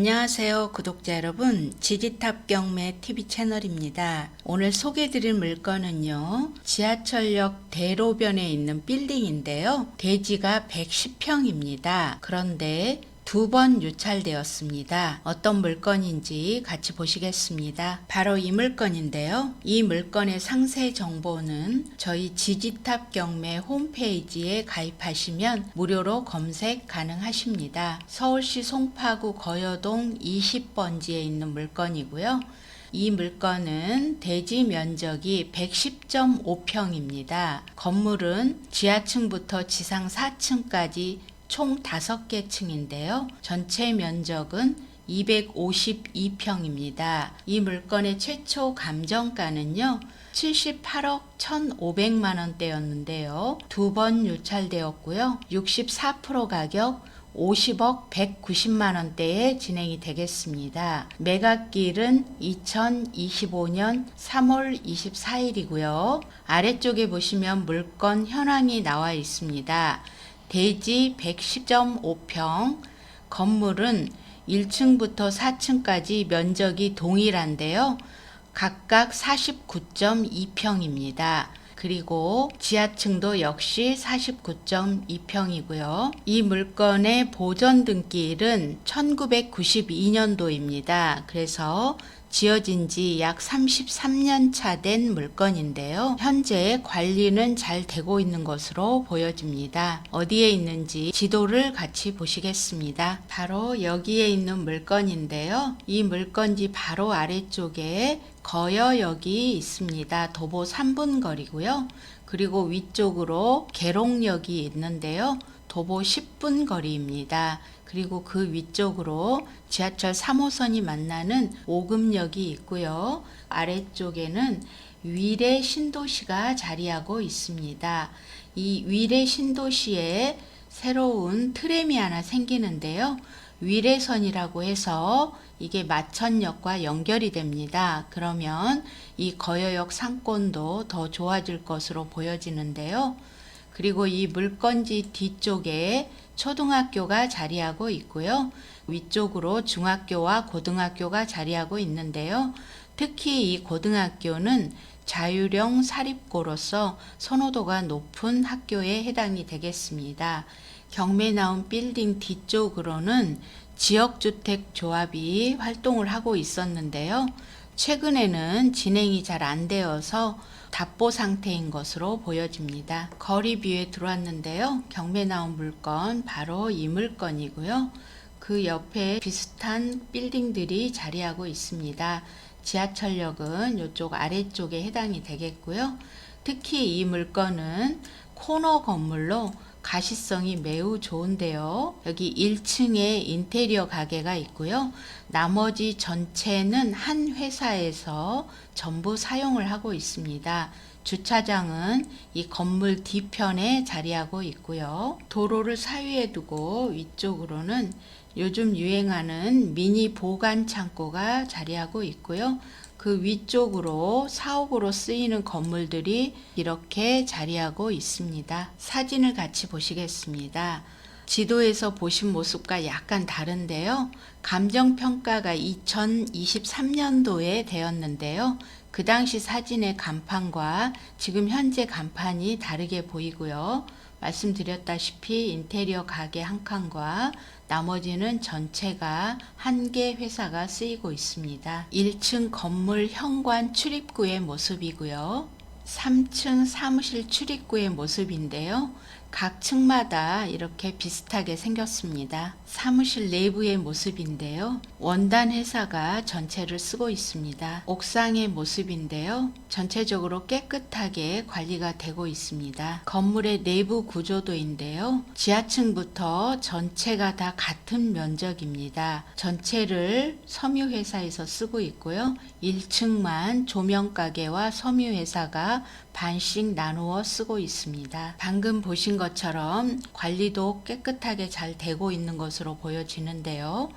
안녕하세요 구독자 여러분 지지탑 경매 TV 채널입니다. 오늘 소개드릴 물건은요 지하철역 대로변에 있는 빌딩인데요 대지가 110평입니다. 그런데 두 번 유찰되었습니다. 어떤 물건인지 같이 보시겠습니다. 바로 이 물건인데요. 이 물건의 상세 정보는 저희 지지탑 경매 홈페이지에 가입하시면 무료로 검색 가능하십니다. 서울시 송파구 거여동 20번지에 있는 물건이고요. 이 물건은 대지 면적이 110.5평입니다. 건물은 지하층부터 지상 4층까지 총 5개 층인데요. 전체 면적은 252평입니다. 이 물건의 최초 감정가는요. 78억 1,500만 원대였는데요. 두 번 유찰되었고요. 64% 가격 50억 190만 원대에 진행이 되겠습니다. 매각일은 2025년 3월 24일이고요. 아래쪽에 보시면 물건 현황이 나와 있습니다. 대지 110.5평, 건물은 1층부터 4층까지 면적이 동일한데요. 각각 49.2평입니다. 그리고 지하층도 역시 49.2평이고요. 이 물건의 보존 등기일은 1992년도입니다. 그래서 지어진 지 약 33년 차 된 물건인데요. 현재 관리는 잘 되고 있는 것으로 보여집니다. 어디에 있는지 지도를 같이 보시겠습니다. 바로 여기에 있는 물건인데요. 이 물건지 바로 아래쪽에 거여역이 있습니다. 도보 3분 거리고요. 그리고 위쪽으로 계롱역이 있는데요. 도보 10분 거리입니다. 그리고 그 위쪽으로 지하철 3호선이 만나는 오금역이 있고요. 아래쪽에는 위례 신도시가 자리하고 있습니다. 이 위례 신도시에 새로운 트램이 하나 생기는데요. 위례선이라고 해서 이게 마천역과 연결이 됩니다. 그러면 이 거여역 상권도 더 좋아질 것으로 보여지는데요. 그리고 이 물건지 뒤쪽에 초등학교가 자리하고 있고요. 위쪽으로 중학교와 고등학교가 자리하고 있는데요. 특히 이 고등학교는 자율형 사립고로서 선호도가 높은 학교에 해당이 되겠습니다. 경매 나온 빌딩 뒤쪽으로는 지역주택 조합이 활동을 하고 있었는데요. 최근에는 진행이 잘 안 되어서 답보 상태인 것으로 보여집니다. 거리 뷰에 들어왔는데요. 경매 나온 물건 바로 이 물건이고요. 그 옆에 비슷한 빌딩들이 자리하고 있습니다. 지하철역은 이쪽 아래쪽에 해당이 되겠고요. 특히 이 물건은 코너 건물로 가시성이 매우 좋은데요. 여기 1층에 인테리어 가게가 있고요. 나머지 전체는 한 회사에서 전부 사용을 하고 있습니다. 주차장은 이 건물 뒤편에 자리하고 있고요. 도로를 사이에 두고 위쪽으로는 요즘 유행하는 미니 보관 창고가 자리하고 있고요. 그 위쪽으로 사옥으로 쓰이는 건물들이 이렇게 자리하고 있습니다. 사진을 같이 보시겠습니다. 지도에서 보신 모습과 약간 다른데요. 감정평가가 2023년도에 되었는데요. 그 당시 사진의 간판과 지금 현재 간판이 다르게 보이고요. 말씀드렸다시피 인테리어 가게 한 칸과 나머지는 전체가 한 개 회사가 쓰이고 있습니다. 1층 건물 현관 출입구의 모습이고요. 3층 사무실 출입구의 모습인데요. 각 층마다 이렇게 비슷하게 생겼습니다. 사무실 내부의 모습인데요. 원단 회사가 전체를 쓰고 있습니다. 옥상의 모습인데요. 전체적으로 깨끗하게 관리가 되고 있습니다. 건물의 내부 구조도인데요. 지하층부터 전체가 다 같은 면적입니다. 전체를 섬유회사에서 쓰고 있고요. 1층만 조명가게와 섬유회사가 반씩 나누어 쓰고 있습니다. 방금 보신 것처럼 관리도 깨끗하게 잘 되고 있는 것으로 보여지는데요.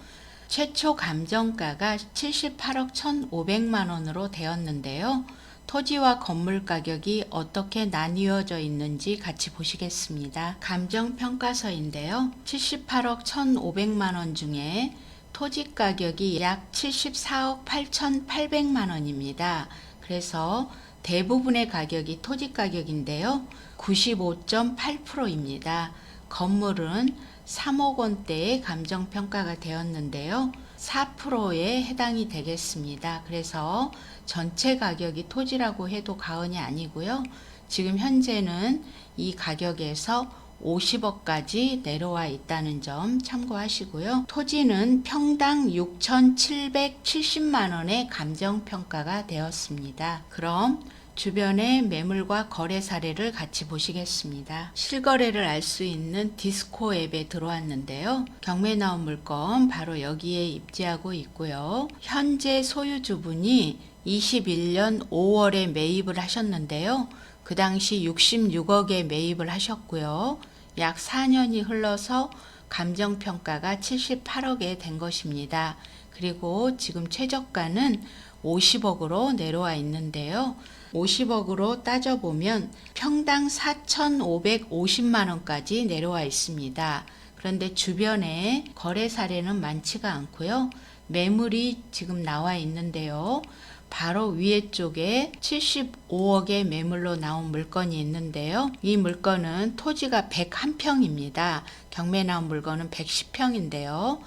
최초 감정가가 78억 1,500만 원으로 되었는데요. 토지와 건물 가격이 어떻게 나뉘어져 있는지 같이 보시겠습니다. 감정평가서인데요. 78억 1,500만 원 중에 토지 가격이 약 74억 8,800만 원입니다. 그래서 대부분의 가격이 토지 가격인데요. 95.8%입니다. 건물은 3억 원대의 감정 평가가 되었는데요. 4%에 해당이 되겠습니다. 그래서 전체 가격이 토지라고 해도 과언이 아니고요. 지금 현재는 이 가격에서 50억까지 내려와 있다는 점 참고하시고요. 토지는 평당 6,770만 원의 감정 평가가 되었습니다. 그럼 주변의 매물과 거래 사례를 같이 보시겠습니다. 실거래를 알 수 있는 디스코 앱에 들어왔는데요. 경매 나온 물건 바로 여기에 입지하고 있고요. 현재 소유주분이 21년 5월에 매입을 하셨는데요. 그 당시 66억에 매입을 하셨고요. 약 4년이 흘러서 감정평가가 78억에 된 것입니다. 그리고 지금 최저가는 50억으로 내려와 있는데요. 50억으로 따져보면 평당 4,550만 원까지 내려와 있습니다. 그런데 주변에 거래 사례는 많지가 않고요. 매물이 지금 나와 있는데요. 바로 위에 쪽에 75억의 매물로 나온 물건이 있는데요. 이 물건은 토지가 101평입니다. 경매 나온 물건은 110평인데요.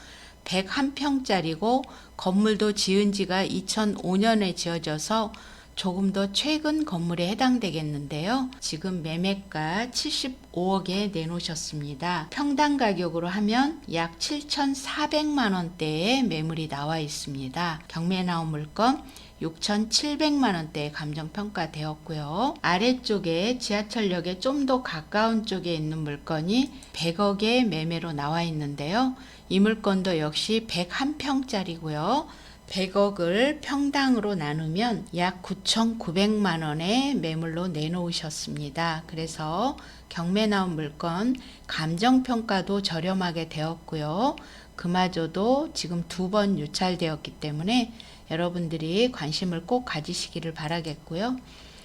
101평짜리고 건물도 지은 지가 2005년에 지어져서 조금 더 최근 건물에 해당되겠는데요. 지금 매매가 75억에 내놓으셨습니다. 평당 가격으로 하면 약 7,400만 원대의 매물이 나와 있습니다. 경매 나온 물건 6,700만 원대에 감정 평가되었고요. 아래쪽에 지하철역에 좀 더 가까운 쪽에 있는 물건이 100억의 매매로 나와 있는데요. 이 물건도 역시 101평짜리고요. 100억을 평당으로 나누면 약 9,900만 원의 매물로 내놓으셨습니다. 그래서 경매 나온 물건 감정평가도 저렴하게 되었고요. 그마저도 지금 두 번 유찰되었기 때문에 여러분들이 관심을 꼭 가지시기를 바라겠고요.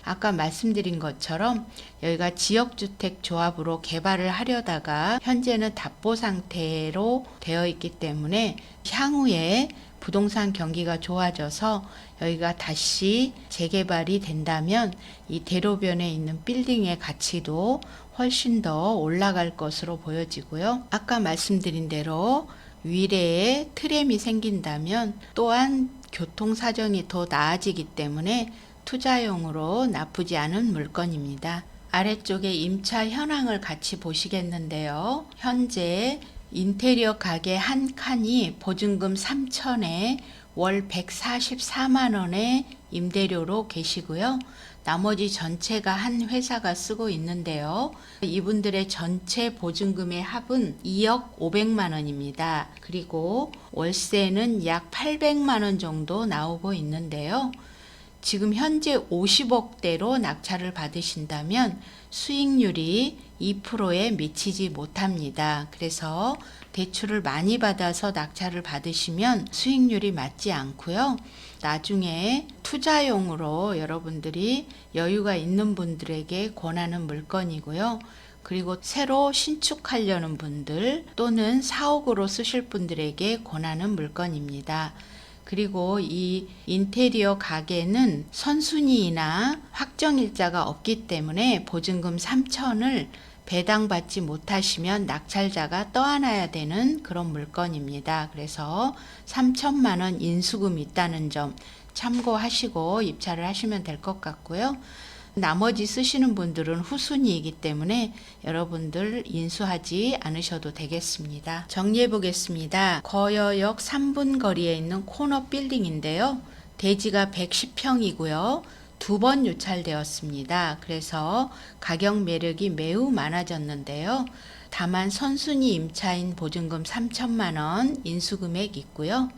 아까 말씀드린 것처럼 여기가 지역주택 조합으로 개발을 하려다가 현재는 답보 상태로 되어 있기 때문에 향후에 부동산 경기가 좋아져서 여기가 다시 재개발이 된다면 이 대로변에 있는 빌딩의 가치도 훨씬 더 올라갈 것으로 보여지고요. 아까 말씀드린 대로 위례에 트램이 생긴다면 또한 교통 사정이 더 나아지기 때문에 투자용으로 나쁘지 않은 물건입니다. 아래쪽에 임차 현황을 같이 보시겠는데요. 현재 인테리어 가게 한 칸이 보증금 3천에 월 144만 원의 임대료로 계시고요. 나머지 전체가 한 회사가 쓰고 있는데요. 이분들의 전체 보증금의 합은 2억 500만 원입니다. 그리고 월세는 약 800만 원 정도 나오고 있는데요. 지금 현재 50억대로 낙찰을 받으신다면 수익률이 2%에 미치지 못합니다. 그래서 대출을 많이 받아서 낙찰을 받으시면 수익률이 맞지 않고요. 나중에 투자용으로 여러분들이 여유가 있는 분들에게 권하는 물건이고요. 그리고 새로 신축하려는 분들 또는 사옥으로 쓰실 분들에게 권하는 물건입니다. 그리고 이 인테리어 가게는 선순위나 확정일자가 없기 때문에 보증금 3천을 배당받지 못하시면 낙찰자가 떠안아야 되는 그런 물건입니다. 그래서 3천만 원 인수금이 있다는 점 참고하시고 입찰을 하시면 될 것 같고요. 나머지 쓰시는 분들은 후순위이기 때문에 여러분들 인수하지 않으셔도 되겠습니다. 정리해 보겠습니다. 거여역 3분 거리에 있는 코너 빌딩인데요. 대지가 110평이고요. 두 번 유찰되었습니다. 그래서 가격 매력이 매우 많아졌는데요. 다만 선순위 임차인 보증금 3천만 원 인수금액 있고요.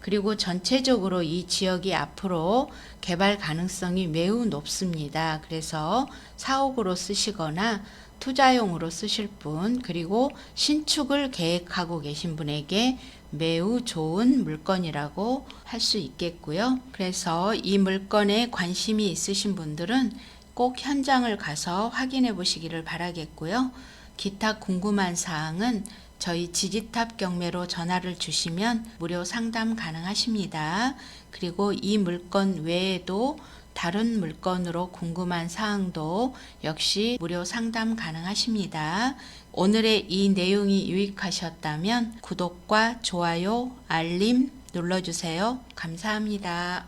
그리고 전체적으로 이 지역이 앞으로 개발 가능성이 매우 높습니다. 그래서 사옥으로 쓰시거나 투자용으로 쓰실 분, 그리고 신축을 계획하고 계신 분에게 매우 좋은 물건이라고 할 수 있겠고요. 그래서 이 물건에 관심이 있으신 분들은 꼭 현장을 가서 확인해 보시기를 바라겠고요. 기타 궁금한 사항은 저희 지지탑 경매로 전화를 주시면 무료 상담 가능하십니다. 그리고 이 물건 외에도 다른 물건으로 궁금한 사항도 역시 무료 상담 가능하십니다. 오늘의 이 내용이 유익하셨다면 구독과 좋아요, 알림 눌러주세요. 감사합니다.